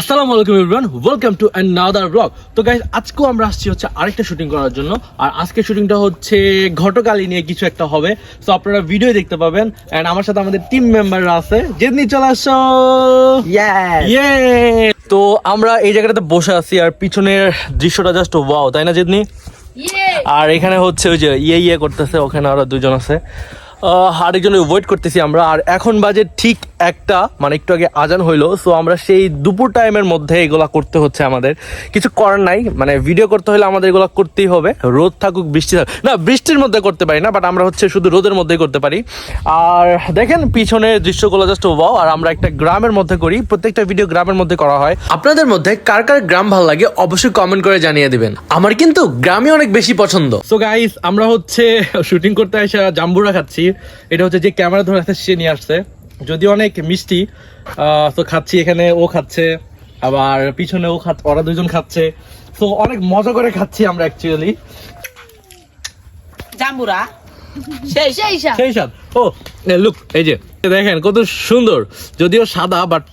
আসসালামু আলাইকুম everyone welcome to another blog তো গাইস আজকেও আমরা আসছি হচ্ছে আরেকটা শুটিং করার জন্য। আর আজকে শুটিংটা হচ্ছে ঘটকালি নিয়ে কিছু একটা হবে। তো আপনারা ভিডিও দেখতে পাবেন। এন্ড আমার সাথে আমাদের টিম মেম্বাররা আছে। যেদিনই চলে আসো। ইয়ে তো আমরা এই জায়গাটাতে বসে আছি আর পিছনের দৃশ্যটা জাস্ট ওয়াও তাই না যেদিনই আর এখানে হচ্ছে ওই যে ইয়ে ইয়ে করতেছে ওখানে আরও দুজন আছে। আরেকজনের ওয়েট করতেছি আমরা। আর এখন বাজে ঠিক একটা মানে একটু আগে আজান হইল সো আমরা সেই দুপুর টাইমের মধ্যে এগুলা করতে হচ্ছে আমাদের। কিছু করার নাই মানে ভিডিও করতে হলে আমাদের এগুলা করতেই হবে। রোদ থাকুক, বৃষ্টি থাকুক। না, বৃষ্টির মধ্যে করতে পারি না বাট আমরা হচ্ছে শুধু রোদের মধ্যেই করতে পারি। আর দেখেন পিছনে দৃশ্যগুলো জাস্ট ওয়াও আর আমরা একটা গ্রামের মধ্যে করি। প্রত্যেকটা ভিডিও গ্রামের মধ্যে করা হয়। আপনাদের মধ্যে কার কার গ্রাম ভালো লাগে, অবশ্যই কমেন্ট করে জানিয়ে দিবেন। আমার কিন্তু গ্রামে অনেক বেশি পছন্দ। সো গাইস আমরা হচ্ছে শুটিং করতে এসে জাম্বুরা খাচ্ছি। এটা হচ্ছে যে ক্যামেরা ধরে আছে সে নিয়ে আসছে। যদি অনেক মিষ্টি তো খাচ্ছি এখানে ও খাচ্ছে আবার পিছনে ও খাচ্ছে ওরা দুজন খাচ্ছে। তো অনেক মজা করে খাচ্ছি আমরা অ্যাকচুয়ালি জাম্বুরা। সেই সেই সেই সাথ ও লুক এই যে দেখেন কত সুন্দর। যদিও সাদা বাট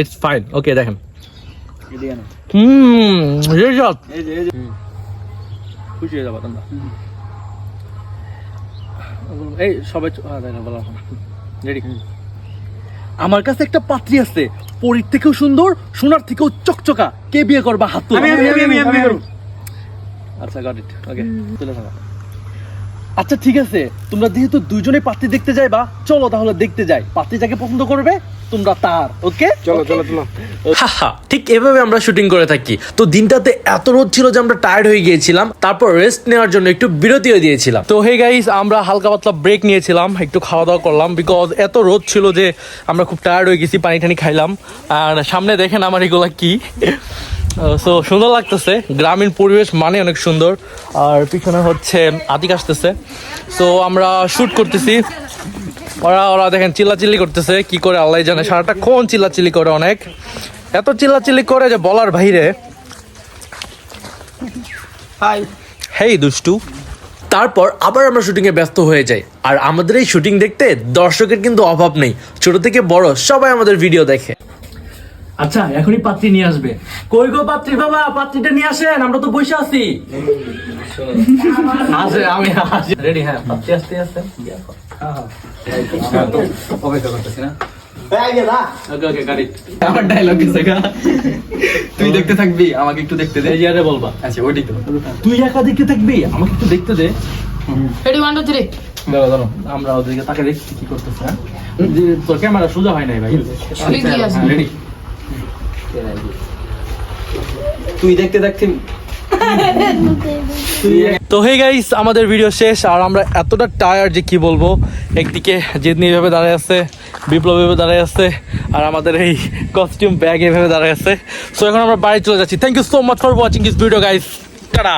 ইটস ফাইন ওকে দেখেন। হুম সেই খুশি হয়ে যাব তোমরা। এই সবাই দেখেন, রেডি আমার কাছে একটা পাত্রী আছে পরীর থেকেও সুন্দর সোনার থেকেও চকচকা। কে বিয়ে করবা? হাত। আচ্ছা গট ইট ওকে তুলে থাকা আচ্ছা ঠিক আছে। তোমরা যেহেতু দুইজনে পাত্রী দেখতে যাইবা চলো তাহলে দেখতে যাই। পাত্রী যাকে পছন্দ করবে তোমরা তার ওকে? চলো চলো চলো। ঠিক এভাবে আমরা শুটিং করে থাকি। তো দিনটাতে এত রোদ ছিল যে আমরা টায়ার্ড হয়ে গিয়েছিলাম তারপর রেস্ট নেওয়ার জন্য একটু বিরতিও দিয়েছিলাম। তো হে গাইস আমরা হালকা পাতলা ব্রেক নিয়েছিলাম একটু খাওয়া দাওয়া করলাম বিকজ এত রোদ ছিল যে আমরা খুব টায়ার্ড হয়ে গেছি পানি টানি খাইলাম। আর সামনে দেখেন আমার এগুলা কি। সো সুন্দর লাগতেছে। গ্রামীণ পরিবেশ মানে অনেক সুন্দর। আর পিছনে হচ্ছে আতিক আসতেছে। সো আমরা শুট করতেছি। ওরা ওরা দেখেন চিল্লাচিল্লি করতেছে কি করে আল্লাহ জানে। সারাটা কোন চিল্লাচিল্লি করে অনেক। এত চিল্লাচিল্লি করে যে বলার বাইরে। হাই। হেই দুষ্টু। তারপর আবার আমরা শুটিং এ ব্যস্ত হয়ে যাই। আর আমাদের এই শুটিং দেখতে দর্শকের কিন্তু অভাব নেই। ছোট থেকে বড় সবাই আমাদের ভিডিও দেখে। আচ্ছা এখনই পাত্রী নিয়ে আসবে। কই গো পাত্রী বাবা? পাত্রীটা নিয়ে আসেন আমরা তো বসে আছি। আছে আমি রেডি হ্যাঁ পাত্রী আসতে আসতে। অপেক্ষা করতেছি না। ওকে ওকে গাড়ি। আমার ডায়লগ তুই দেখতে থাকবি আমাকে একটু দেখতে দে। ইয়ারে বলবা। আচ্ছা ওইটাই তো। তুই একা দেখতে থাকবি আমাকে একটু দেখতে দে। রেডি ওয়ান টু থ্রি দাঁড়া দাঁড়া আমরা ওদেরকে তাকে দেখছি কি করতেছি হ্যাঁ? তোর ক্যামেরা সোজা হয় নাই ভাই। রেডি তুই দেখতে দেখতে তো হে গাইস আমাদের ভিডিও শেষ, আর আমরা এতটা টায়ার যে কি বলব? একদিকে জেদনি এভাবে দাঁড়ায় আছে, বিপ্লব এভাবে দাঁড়ায় আছে, আর আমাদের এই কস্টিউম ব্যাগ এভাবে দাঁড়ায় আছে। সো এখন আমরা বাড়ি চলে যাচ্ছি। Thank you so much for watching this video guys tata